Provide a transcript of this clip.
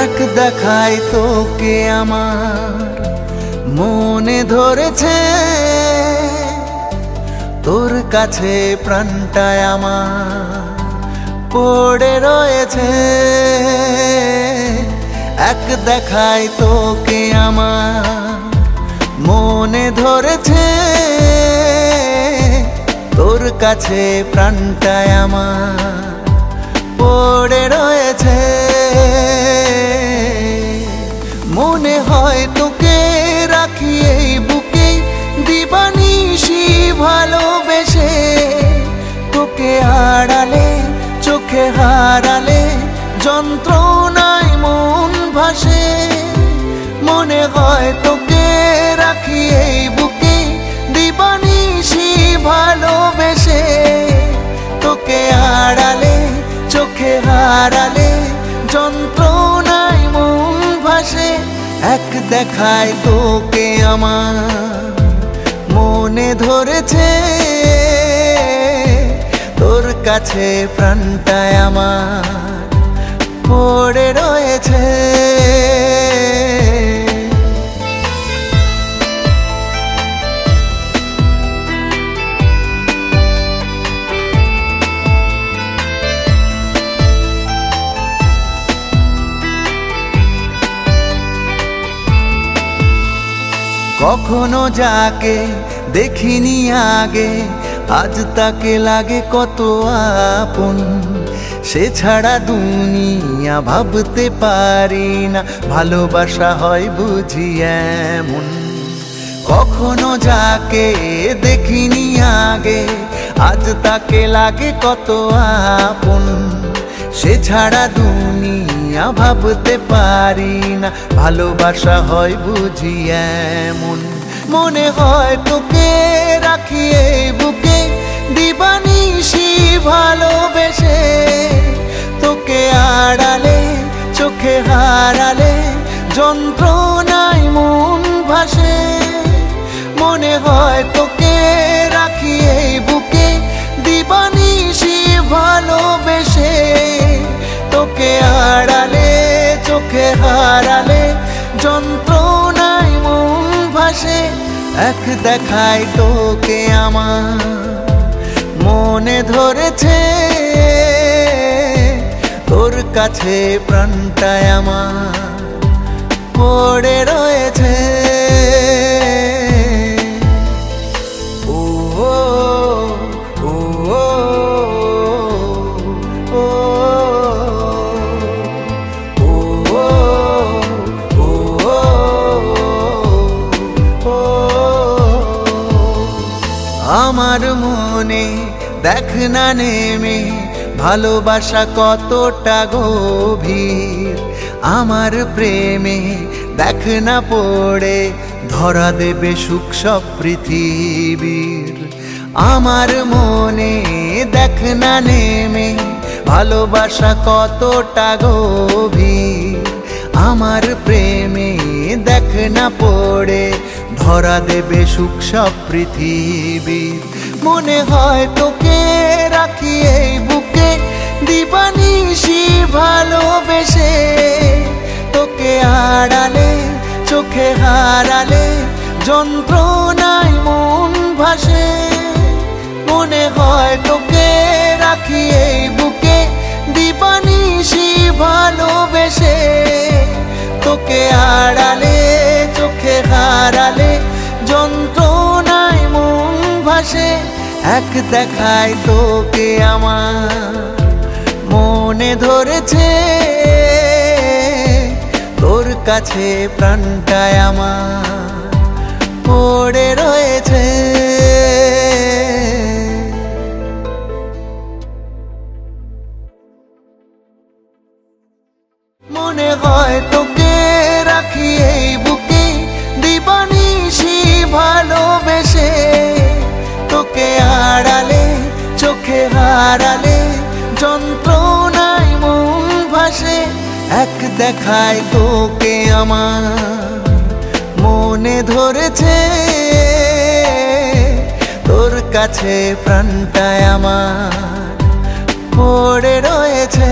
এক দেখায় তোকে আমার। মনে ধরেছে তোর কাছে প্রাণটায় আমার। পড়ে রয়েছে এক দেখায় তোকে আমার। মনে ধরেছে তোর কাছে প্রাণটায় আমার। পড়ে রয়েছে মনে হয় তোকে রাখি এই বুকে। দিবানিশি ভালোবেসে তোকে আড়ালে এক দেখায় তোকে আমার। মনে ধরেছে তোর কাছে প্রাণটায় আমার। পড়ে রয়েছে। কখনো যাকে দেখিনি আগে, আজ তাকে লাগে কত আপন। সে ছাড়া দুনিয়া ভাবতে পারি না, ভালোবাসা হয় বুঝি এমন। কখনো যাকে দেখিনি আগে, আজ তাকে লাগে কত আপন। সে ছাড়া দুনিয়া ভাবতে পারি না। ভালোবাসা হয় বুঝি এমন। মনে হয় তোকে রাখি এই বুকে। দিবানিশি ভালোবেসে তোকে আড়ালে, চোখে হারালে, যন্ত্রণায় মন ভাসে। মনে হয় তোকে রাখি এই বুকে। দিবানিশি ভালোবেসে এক দেখায় তোকে আমার। মনে ধরেছে তোর কাছে প্রাণটায় আমার। পড়ে আমার মনে দেখ না নেমে ভালোবাসা কতটা গভীর। আমার প্রেমে দেখ না পড়ে, ধরা দেবে সুখ সব পৃথিবীর। আমার মনে দেখ না নেমে ভালোবাসা কতটা গভীর। আমার প্রেমে দেখ না পড়ে ধরা দেবে সুখ সব পৃথিবীর মনে হয় তোকে রাখি এই বুকে। দিবানিশি ভালোবেসে তোকে আড়ালে, চোখে হারালে, যন্ত্রণায় মন ভাসে। মনে হয় তোকে রাখি এই বুকে। দিবানিশি ভালোবেসে তোকে আড়ালে এক দেখায় তোকে আমার মনে ধরেছে তোর কাছে প্রাণটায় আমার। পড়ে রয়েছে এক দেখায় তোকে আমার। মনে ধরেছে তোর কাছে প্রাণটায় আমার। পড়ে রয়েছে।